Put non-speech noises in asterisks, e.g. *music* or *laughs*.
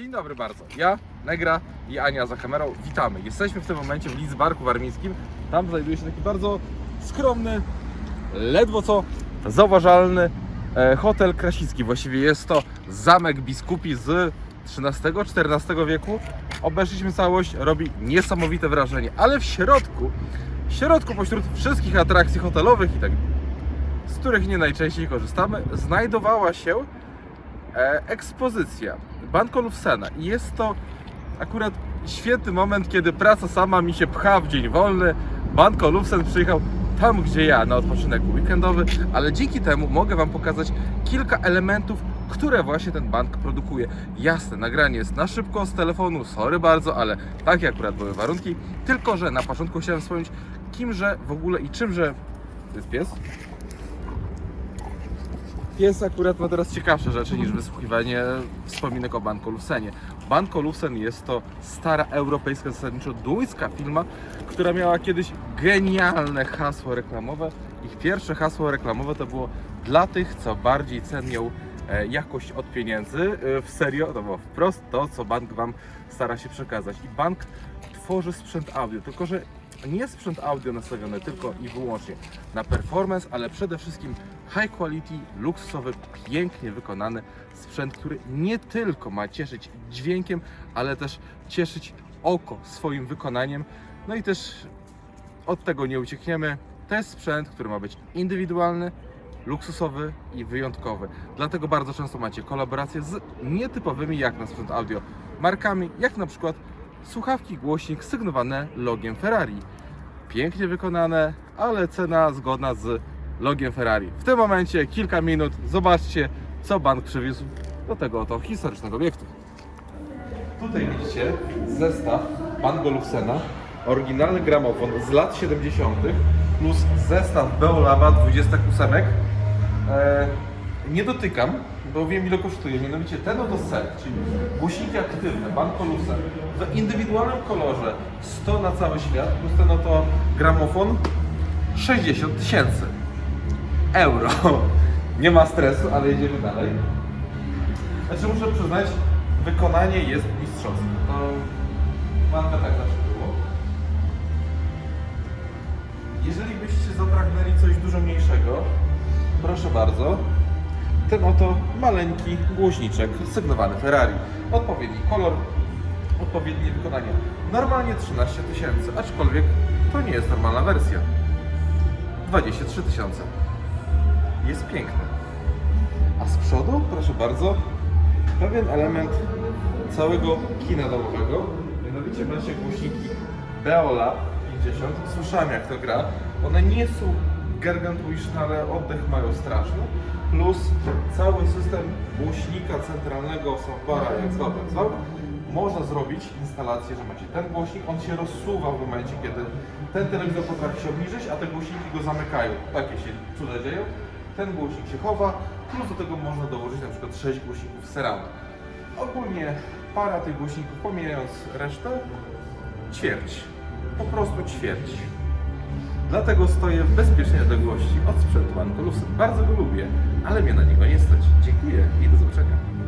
Dzień dobry bardzo. Ja, Negra i Ania za kamerą. Witamy. Jesteśmy w tym momencie w Lidzbarku Warmińskim. Tam znajduje się taki bardzo skromny, ledwo co zauważalny e, hotel Krasicki. Właściwie jest to zamek biskupi z XIII-XIV wieku. Obeszliśmy całość, robi niesamowite wrażenie, ale w środku, w środku pośród wszystkich atrakcji hotelowych i tak z których nie najczęściej korzystamy, znajdowała się ekspozycja Banco Lufsena i jest to akurat świetny moment, kiedy praca sama mi się pcha w dzień wolny. Banco Lufsen przyjechał tam, gdzie ja, na odpoczynek weekendowy, ale dzięki temu mogę Wam pokazać kilka elementów, które właśnie ten bank produkuje. Jasne, nagranie jest na szybko z telefonu, sorry bardzo, ale takie akurat były warunki. Tylko, że na początku chciałem wspomnieć, kimże w ogóle i czymże... To jest pies? Pies akurat ma teraz ciekawsze rzeczy niż wysłuchiwanie wspominek o Banco Lufsenie. Banco Lufsen jest to stara europejska, zasadniczo duńska firma, która miała kiedyś genialne hasło reklamowe. Ich pierwsze hasło reklamowe to było dla tych, co bardziej cenią e, jakość od pieniędzy. E, W serio, to było wprost to, co bank Wam stara się przekazać. I bank tworzy sprzęt audio, tylko że nie sprzęt audio nastawiony tylko i wyłącznie na performance, ale przede wszystkim high quality, luksusowy, pięknie wykonany sprzęt, który nie tylko ma cieszyć dźwiękiem, ale też cieszyć oko swoim wykonaniem. No i też od tego nie uciekniemy. To jest sprzęt, który ma być indywidualny, luksusowy i wyjątkowy. Dlatego bardzo często macie kolaboracje z nietypowymi jak na sprzęt audio markami, jak na przykład słuchawki głośnik sygnowane logiem Ferrari. Pięknie wykonane, ale cena zgodna z logiem Ferrari. W tym momencie kilka minut zobaczcie, co bank przywiózł do tego oto historycznego obiektu. Tutaj widzicie zestaw Lufsena, oryginalny gramofon z lat 70. plus zestaw Beolaba 28. E, nie dotykam, bo wiem ile kosztuje. Mianowicie ten oto set, czyli głośniki aktywne Banco Lucen w indywidualnym kolorze 100 na cały świat plus ten oto gramofon 60 tysięcy euro. *laughs* Nie ma stresu, ale jedziemy dalej. Znaczy muszę przyznać, wykonanie jest mistrzowskie. To marka tak zawsze było. Jeżeli byście zapragnęli coś dużo mniejszego, proszę bardzo. Ten oto maleńki głośniczek sygnowany Ferrari. Odpowiedni kolor, odpowiednie wykonanie. Normalnie 13 tysięcy, aczkolwiek to nie jest normalna wersja. 23 tysiące. Jest piękny. A z przodu, proszę bardzo, pewien element całego kina domowego. Mianowicie macie głośniki Beola 50. Słyszałem jak to gra. One nie są gargantuiczne, ale oddech mają straszny. Plus cały system głośnika centralnego soundbara, jak zwał, tak zwał, można zrobić instalację, że macie ten głośnik, on się rozsuwa w momencie, kiedy ten telewizor potrafi się obniżyć, a te głośniki go zamykają. Takie się cuda dzieją. Ten głośnik się chowa, plus do tego można dołożyć na przykład 6 głośników surround. Ogólnie para tych głośników, pomijając resztę, ćwierć. Po prostu ćwierć. Dlatego stoję w bezpiecznej odległości od sprzętu Ankolusy. Bardzo go lubię, ale mnie na niego nie stać. Dziękuję i do zobaczenia.